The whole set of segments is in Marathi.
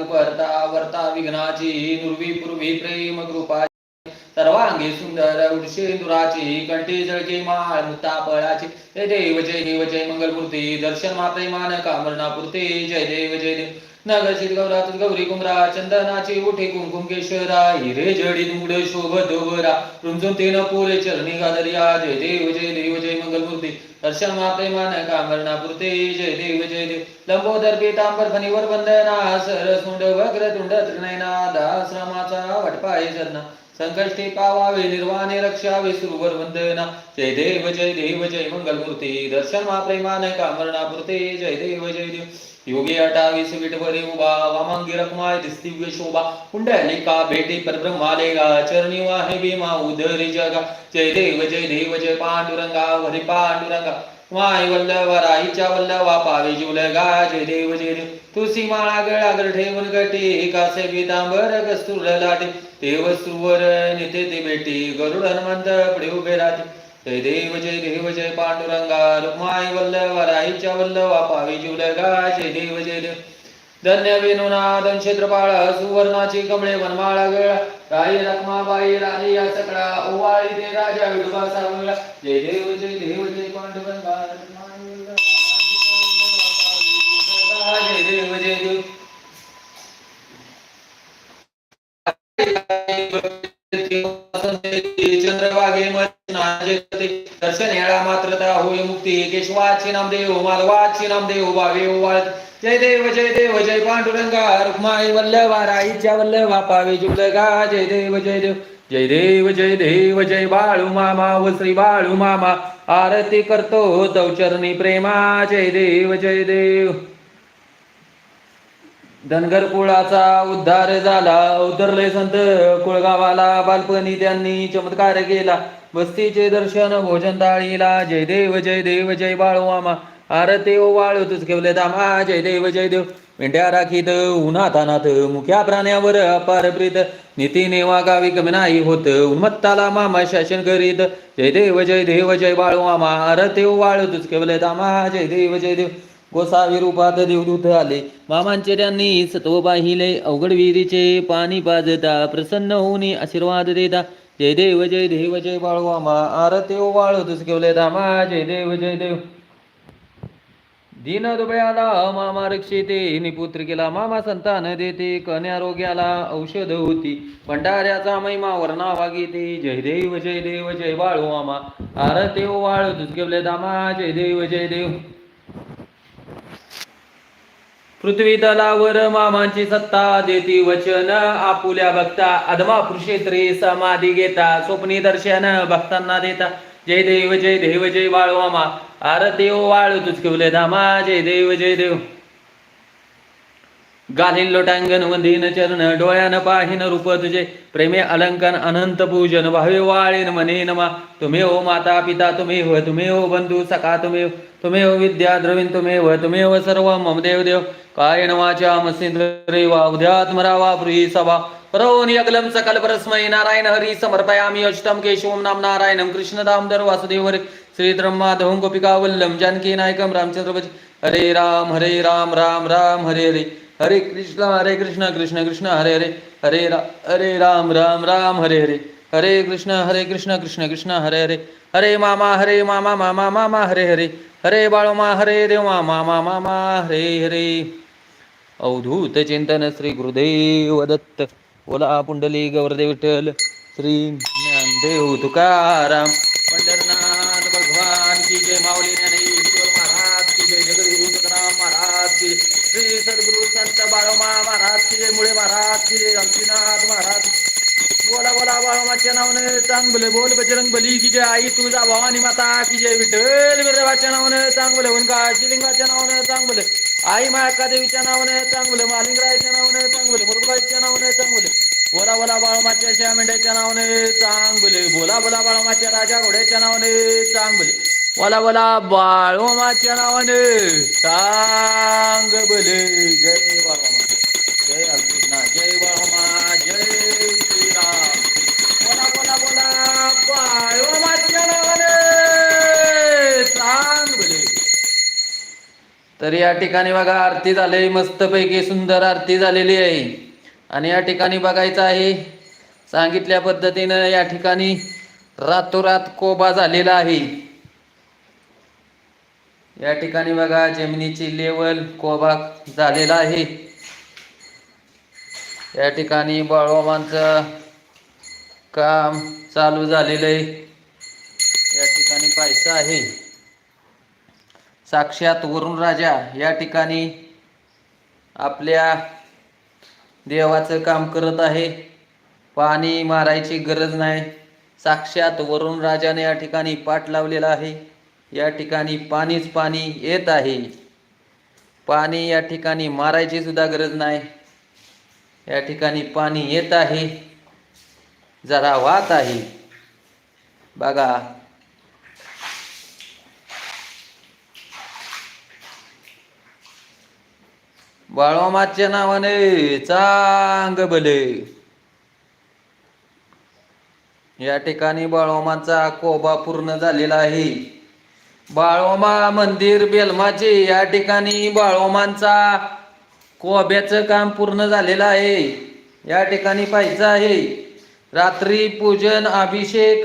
परता वर्ता विघ्नाची नुर्वी पूर्वी प्रेम कृपा सर्वांगी सुंदर उडशेंदुराची कंठी जळके माळ मुक्ता पळाची जय देव जय देव जय मंगलमूर्ती दर्शन माते मान कामरणापूर्ती जय देव जय देव. नगरशील गौरात गौरी कुमरा चंदनाची उठे कुमकुम केशरा. हिरे जडी मुड शोभ दोबरा रुंजून तेन पुरे चरणी गादरिया. जय देव जय देव जय मंगलमूर्ती. दर्शन मात्रे मान कामरणापुरते जय देव जय देव। लंबोदर पीतांबर फणीवर वंदना सरसुंड वक्रतुंड त्रिनयना दाश्रमाचा वटपाय चरणा संकष्टी पावावे निर्वाणे रक्षावे सुरवर वंदना। जय देव जय देव जय मंगलमूर्ती। दर्शन मा प्रेमान कामरणापुरते जय देव जय देव। योगी अटावीस विटभरे उभा वामांगी रखमाय दिसदिव्य शोभा। पुंडलिका भेटी परब्रह्मालेगा चरणी वाहे भीमा उदरी जगा। जय देव जय देव जय पांडुरंगा हरी पांडुरंगा। माय वल्लवा राईच्या वल्लवा पावे जुलगा जय देव जय देव। तुळशी माळा गळागर ठेवून गटी कासे पितांबर कस्तुर लाटे। ते वस्तूवर निते ते बेटी गरुड हनुमंत पुढे उभे राहते। जय देव जय देव जय पांडुरंगा रुक्माई वल्लवा राईच्या वल्लवा पावी जुलगा जय देव जय देव. धन्य वेणुनादन क्षेत्रपाळ सुवर्णाची कमळे वनमाळा गळ. राई रखमाबाई राणी या सकळा ओवाळी ते राजा विठोबा सावळा जय देव जय देव जय पांडुरंगा जय देव. जय देव चंद्रभागे दर्शन येळा मात्रता होय मुक्ती. केशवाची नामदेव माधवाची नामदेव भावे ओवाळ जय देव जय देव जय पांडुरंगा रुक्माई वल्लभा राईच्या वल्लभा पावे जुलगा जय देव जय देव जय देव जय देव जय बाळू मामा व श्री बाळू मामा. आरती करतो दौचरणी प्रेमा. जय देव जय देव. धनगर कुळाचा उद्धार झाला. उतरले संत कुळगावाला बालपणी त्यांनी चमत्कार केला. वस्तीचे दर्शन भोजन ताळीला जय देव जय देव जय बाळूमामा आरते ओ वाळू तुझ केवले दामा. जय देव जय देव. मेंढ्या राखीत उन्हात अनाथ मुख्या प्राण्यावर अपार प्रीत. नीतीने वागावी कमी नाही होत. उन्मत्ताला मामा शासन करीत. जय देव जय देव जय बाळू मामा. आरते ओ वाळू तुझ केवले दामा. जय देव जय देव. गोसावी रूपात देवदूत आले. मामांचे त्यांनी सत्व पाहिले अवघड विहिरीचे पाणी पाजता प्रसन्न होऊन आशीर्वाद देता. जय देव जय देव जय बाळवामा आरतेव आरते ओ वाळू केवले दामा जय देव जय देव. दीन दुबळ्याला मामा रक्षिते निपुत्रिकेला मामा संतान देते कन्या रोग्याला औषध होती. भंडाऱ्याचा महिमा वर्णा वागीते जय देव जय देव जय बाळू मामा. आरतेव ओ दुसकेवले तुझ केवले दामा जय देव जय देव. पृथ्वी तलावर मामांची सत्ता देती वचन. आपुल्या भक्ता अधमा पुरुषेत्री समाधी घेता. स्वप्नी दर्शन भक्तांना देता. जय देव जय देव जय बाळू मामा. आरती देव वाळू तुझकिवले धामा. जय देव जय देव. गालीन लोटांगण वंदीन चरण डोळ्यान पाहिन रूप तुझे. प्रेमे अलंकन अनंत पूजन भावे वाळेन मने नमा. तुम्ही हो माता पिता तुम्ही हो तुम्ही हो बंधू सखा तुम्ही हो. तुम्ही हो विद्या द्रविण तुम्ही हो तुम्ही हो सर्व मम देव देव. काय नवाच्या मसिंद्रे वा उद्यात्मरावा प्रिय सभा। परोनि अगलम सकल परस्मै नारायण हरी समर्पयामि अष्टम केशवम नाम नारायणम कृष्ण दामोदर वासुदेव हरे श्री माधवं गोपिका वल्लम जानकी नायकम रामचंद्र हरे राम हरे राम राम राम हरे हरे। हरे कृष्ण हरे कृष्ण कृष्ण कृष्ण हरे हरे। हरे रा हरे राम राम राम हरे हरे। हरे कृष्ण हरे कृष्ण कृष्ण कृष्ण हरे हरे। हरे मामा हरे मामा मामा मामा हरे हरे। हरे बाळोमा हरे देवा मामा मामा हरे हरे। अवधूत चिंतन श्री गुरुदेव दत्त ओला पुंडली गौरदेव विठ्ठल श्री ज्ञानदेव तुकाराम पंढरनाथ भगवान की जय माऊली ज्ञानेश्वर महाराज की जय जगद्गुरु तुकाराम महाराज की श्री सद्गुरु संत बाळोमा महाराज की जय मुळे महाराज की जय अंशीनाथ महाराज बोला बोला बाळोमाच्या नावानं चांगले बोल बजरंग बली की जय आई तुझा भवानी माता की जय विठ्ठल बिरवाच्या नावानं चांगलं ओंका शिलिंगाच्या नावानं चांगलं. आई मायका देवीच्या नावानं चांगलं मालिंगरायच्या नावाने चांगलं मुरुबाईच्या नावाने चांगलं बोला बोला बाळमाच्या श्या मेंढ्याच्या नावानं चांगले बोला बोला बाळमाच्या राजा घोड्याच्या नावाने चांगले बोला बोला बाळोमाच्या नावाने चांग बले जय बाळोमा जय अर्जुना जय बाळोमा तर या ठिकाणी बघा आरती झाली मस्तपैकी सुंदर आरती झालेली आहे. आणि या ठिकाणी बघायचं आहे सांगितल्या पद्धतीनं या ठिकाणी रातोरात कोबा झालेला आहे. या ठिकाणी बघा जमिनीची लेवल कोबा झालेला आहे. या ठिकाणी बाळवामांचं काम चालू झालेलं आहे. या ठिकाणी पाहायचं आहे. साक्षात वरुण राजा या ठिकाणी आपल्या देवाचं काम करत आहे. पाणी मारायची गरज नाही. साक्षात वरुण राजाने या ठिकाणी पाठ लावलेला आहे. या ठिकाणी पाणीच पाणी येत आहे. पाणी या ठिकाणी मारायची सुद्धा गरज नाही. या ठिकाणी पाणी येत आहे. जरा वाहत आहे. बघा बाळोमाच्या नावाने चांग बले. या ठिकाणी बाळोमाचा कोबा पूर्ण झालेला आहे. बाळोमा मंदिर बेलमाचे या ठिकाणी बाळोमांचा कोब्याचं काम पूर्ण झालेलं आहे. या ठिकाणी पाहायचं आहे रात्री पूजन अभिषेक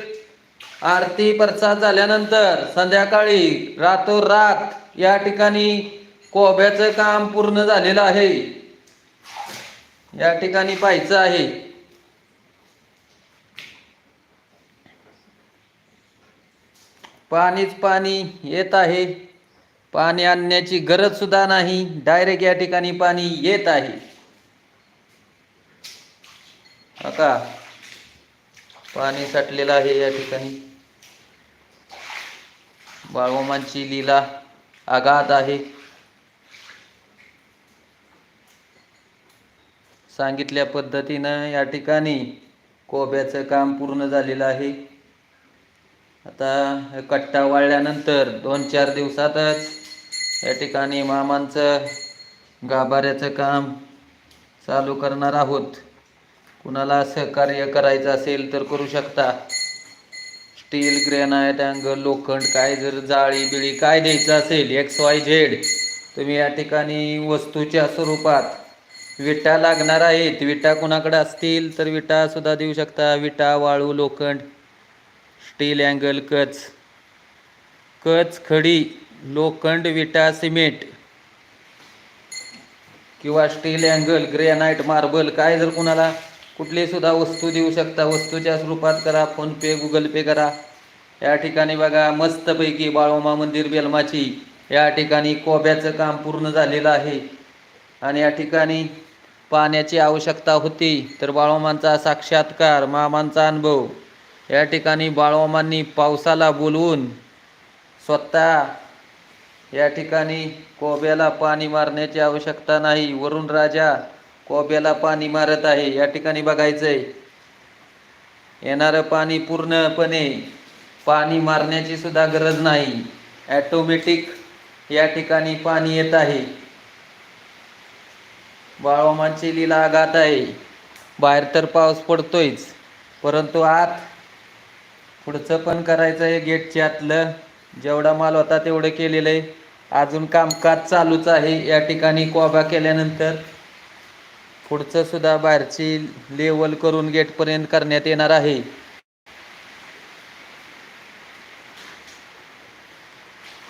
आरती प्रसाद झाल्यानंतर संध्याकाळी रातोरात या ठिकाणी कोब्याचं काम पूर्ण झालेलं आहे. या ठिकाणी पाहायचं आहे. पाणीच पाणी येत आहे. पाणी आणण्याची गरज सुद्धा नाही. डायरेक्ट या ठिकाणी पाणी येत आहे. आता पाणी साठलेलं आहे या ठिकाणी. बाळोमांची लीला आघात आहे. सांगितल्या पद्धतीनं या ठिकाणी कोब्याचं काम पूर्ण झालेलं आहे. आता कट्टा वाळल्यानंतर दोन चार दिवसातच या ठिकाणी मामांचं गाभाऱ्याचं काम चालू करणार आहोत. कुणाला सहकार्य करायचं असेल तर करू शकता. स्टील ग्रेनाईट अँगल लोखंड काय जर जाळी बिळी काय द्यायचं असेल एक्स वाय झेड तुम्ही या ठिकाणी वस्तूच्या स्वरूपात विटा लागणार आहेत. विटा कुणाकडे असतील तर विटा सुद्धा देऊ शकता. विटा वाळू लोखंड स्टील अँगल कच. कच खडी लोखंड विटा सिमेंट किंवा स्टील अँगल ग्रेनाईट मार्बल काय जर कुणाला कुठली सुद्धा वस्तू देऊ शकता वस्तूच्या स्वरूपात करा फोनपे गुगल पे करा. या ठिकाणी बघा मस्तपैकी बाळोमा मंदिर बेलमाची. या ठिकाणी कोब्याचं काम पूर्ण झालेलं आहे. आणि या ठिकाणी पाण्याची आवश्यकता होती तर बाळोमांचा साक्षात्कार मामांचा अनुभव. या ठिकाणी बाळोमांनी पावसाला बोलवून स्वतः या ठिकाणी कोब्याला पाणी मारण्याची आवश्यकता नाही. वरुण राजा कोब्याला पाणी मारत आहे. या ठिकाणी बघायचंय येणारं पाणी पूर्णपणे पाणी मारण्याची सुद्धा गरज नाही. ॲटोमॅटिक या ठिकाणी पाणी येत आहे. बाळोमाची लीला आघात आहे बाहेर तर पाऊस पडतोयच परंतु आत पुढचं पण करायचं आहे गेटच्या आतलं. जेवढा माल होता तेवढं केलेलं आहे. अजून कामकाज चालूच आहे. या ठिकाणी कोबा केल्यानंतर पुढचं सुद्धा बाहेरची लेवल करून गेटपर्यंत करण्यात येणार आहे.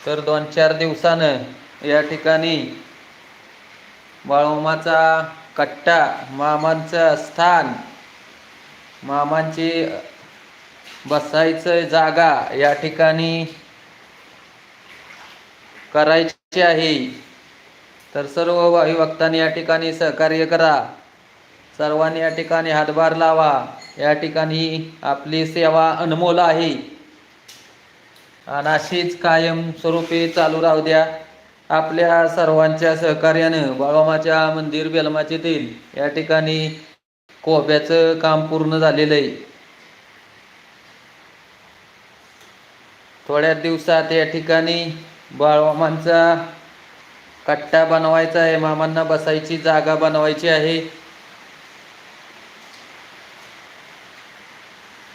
तर दोन चार दिवसानं या ठिकाणी बाळोमाचा कट्टा मामांचं स्थान मामांची बसायचं जागा या ठिकाणी करायची आहे. तर सर्व भाविभक्तांनी या ठिकाणी सहकार्य करा. सर्वांनी या ठिकाणी हातभार लावा. या ठिकाणी आपली सेवा अनमोल आहे. आणि अशीच कायम स्वरूपी चालू राहू द्या. आपल्या सर्वांच्या सहकार्यानं बाळोमाच्या मंदिर बेलमाचेतील या ठिकाणी कोब्याचं काम पूर्ण झालेलं आहे. थोड्या दिवसात या ठिकाणी बाळमामांचा कट्टा बनवायचा आहे. मामांना बसायची जागा बनवायची आहे.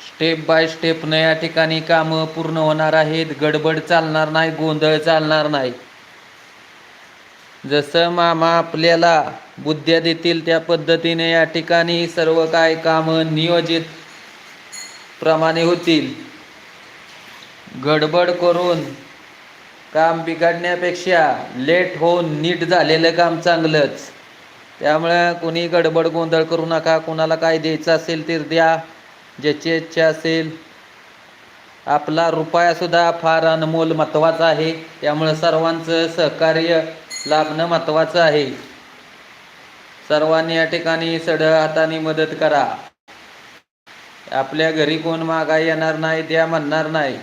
स्टेप बाय स्टेपनं या ठिकाणी कामं पूर्ण होणार आहेत. गडबड चालणार नाही गोंधळ चालणार नाही. जसं मामा आपल्याला बुद्ध्या देतील त्या पद्धतीने या ठिकाणी सर्व काय कामं नियोजित प्रमाणे होतील. गडबड करून काम बिघडण्यापेक्षा लेट होऊन नीट झालेलं काम चांगलंच. त्यामुळे कोणी गडबड गोंधळ करू नका कोणाला काय द्यायचं असेल तर द्या. ज्याची इच्छा असेल. आपला रुपयासुद्धा फार अनमोल महत्त्वाचा आहे. त्यामुळं सर्वांचं सहकार्य लाभणं महत्त्वाचं आहे. सर्वांनी या ठिकाणी सढ हाताने मदत करा. आपल्या घरी कोण मागा येणार नाही द्या म्हणणार नाही.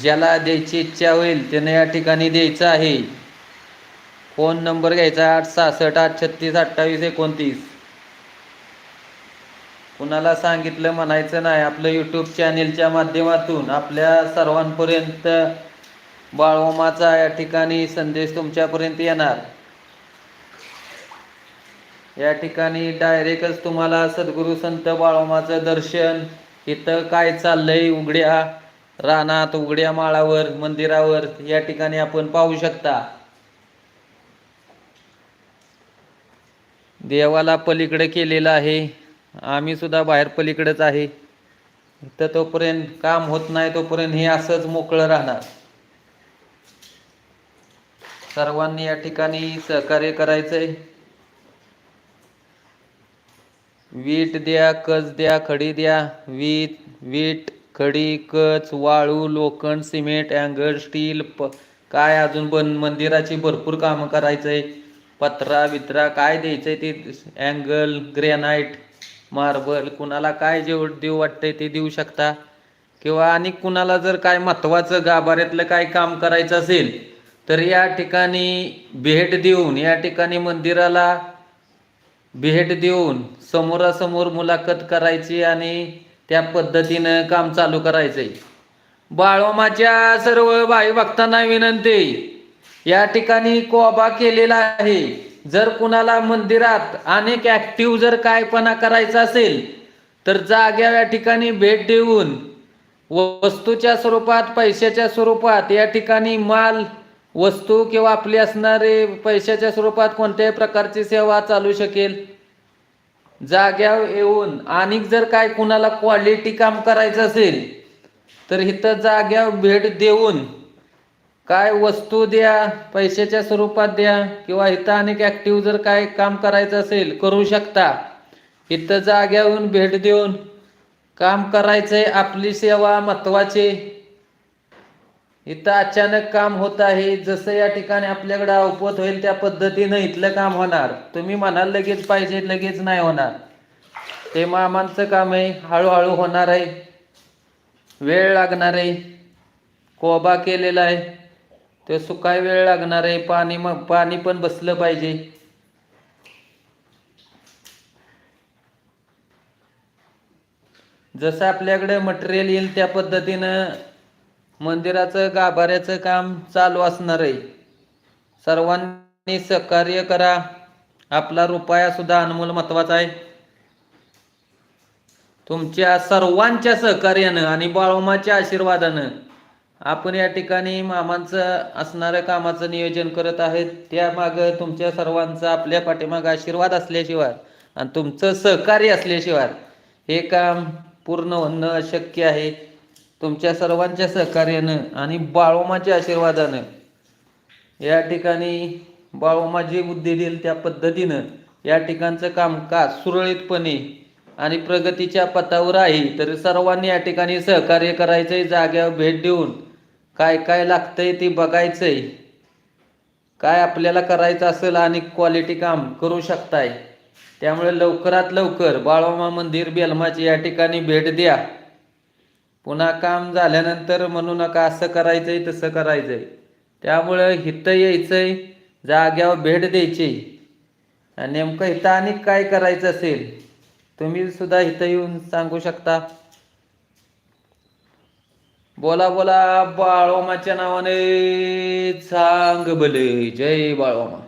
ज्याला द्यायची इच्छा होईल त्याने या ठिकाणी द्यायचं आहे. फोन नंबर घ्यायचा आठ सहासष्ट आठ छत्तीस अठ्ठावीस एकोणतीस. कुणाला सांगितलं म्हणायचं नाही आपलं यूट्यूब चॅनेलच्या माध्यमातून आपल्या सर्वांपर्यंत बाळहोमाचा या ठिकाणी संदेश तुमच्यापर्यंत येणार. या ठिकाणी डायरेक्टच तुम्हाला सद्गुरू संत बाळोमाचं दर्शन. इथं काय चाललंय उघड्या रानात उघड्या माळावर मंदिरावर या ठिकाणी आपण पाहू शकता. देवाला पलीकडे केलेलं आहे. आम्ही सुद्धा बाहेर पलीकडेच आहे. इथं तोपर्यंत काम होत नाही तोपर्यंत हे असंच मोकळं राहणार. सर्वांनी या ठिकाणी सहकार्य करायचंय. वीट द्या कच द्या खडी द्या. वीट वीट खडी कच वाळू लोखंड सिमेंट अँगल स्टील प काय अजून बन मंदिराची भरपूर कामं करायचंय. पत्रा बित्रा काय द्यायचंय ते अँगल ग्रॅनाईट मार्बल कुणाला काय जेव देऊ वाटतंय ते देऊ शकता. किंवा आणि कुणाला जर काय महत्त्वाचं गाभाऱ्यातलं काय काम करायचं असेल तर या ठिकाणी भेट देऊन या ठिकाणी मंदिराला भेट देऊन समोरासमोर मुलाखत करायची आणि त्या पद्धतीनं काम चालू करायचंय. बाळोमाच्या सर्व भाई भक्तांना विनंती या ठिकाणी कोबा केलेला आहे. जर कुणाला मंदिरात अनेक ऍक्टिव्ह जर कायपणा करायचा असेल तर जाग्या या ठिकाणी भेट देऊन वस्तूच्या स्वरूपात पैशाच्या स्वरूपात या ठिकाणी माल वस्तू किंवा आपली असणारे पैशाच्या स्वरूपात कोणत्याही प्रकारची सेवा चालू शकेल. जाग्यावर येऊन आणि जर काय कुणाला क्वालिटी काम करायचं असेल तर इथं जाग्यावर भेट देऊन काय वस्तू द्या पैशाच्या स्वरूपात द्या किंवा इथं अनेक ऍक्टिव्ह जर काय काम करायचं असेल करू शकता. इथं जाग्याहून भेट देऊन काम करायचंय आपली सेवा महत्वाची. इथं अचानक काम होत आहे. जसं या ठिकाणी आपल्याकडे अवपत होईल त्या पद्धतीनं इथलं काम होणार. तुम्ही म्हणाल लगेच पाहिजे लगेच नाही होणार. ते मामांचं काम आहे. हळूहळू होणार आहे. वेळ लागणार आहे. कोबा केलेला आहे. ते सुकाय वेळ लागणार आहे. पाणी मग पाणी पण बसलं पाहिजे. जसं आपल्याकडे मटेरियल येईल त्या पद्धतीनं मंदिराचं गाभाऱ्याचं काम चालू असणार आहे सर्वांनी सहकार्य करा. आपला रुपया सुद्धा अनमोल महत्त्वाचा आहे. तुमच्या सर्वांच्या सहकार्यानं आणि बाळोमाच्या आशीर्वादानं आपण या ठिकाणी मामांचं असणाऱ्या कामाचं नियोजन करत आहेत. त्यामागं तुमच्या सर्वांचा आपल्या पाठीमागं आशीर्वाद असल्याशिवाय आणि तुमचं सहकार्य असल्याशिवाय हे काम पूर्ण होणं अशक्य आहे. तुमच्या सर्वांच्या सहकार्यानं आणि बाळोमाच्या आशीर्वादानं या ठिकाणी बाळोमा जी बुद्धी देईल त्या पद्धतीनं या ठिकाणचं कामकाज सुरळीतपणे आणि प्रगतीच्या पथावर आहे तर सर्वांनी या ठिकाणी सहकार्य करायचंय जाग्यावर भेट देऊन काय काय लागतंय ते बघायचंय. काय आपल्याला करायचं असेल आणि क्वालिटी काम करू शकताय. त्यामुळे लवकरात लवकर बाळोमा मंदिर बेलमाची या ठिकाणी भेट द्या. पुन्हा काम झाल्यानंतर म्हणू नका असं करायचंय तसं करायचंय. त्यामुळं हिथं यायचंय जाग्यावर भेट द्यायची. आणि नेमकं इथं आणि काय करायचं असेल तुम्ही सुद्धा इथं येऊन सांगू शकता. बोला बोला बाळोमाच्या नावाने सांग भले जय बाळोमा.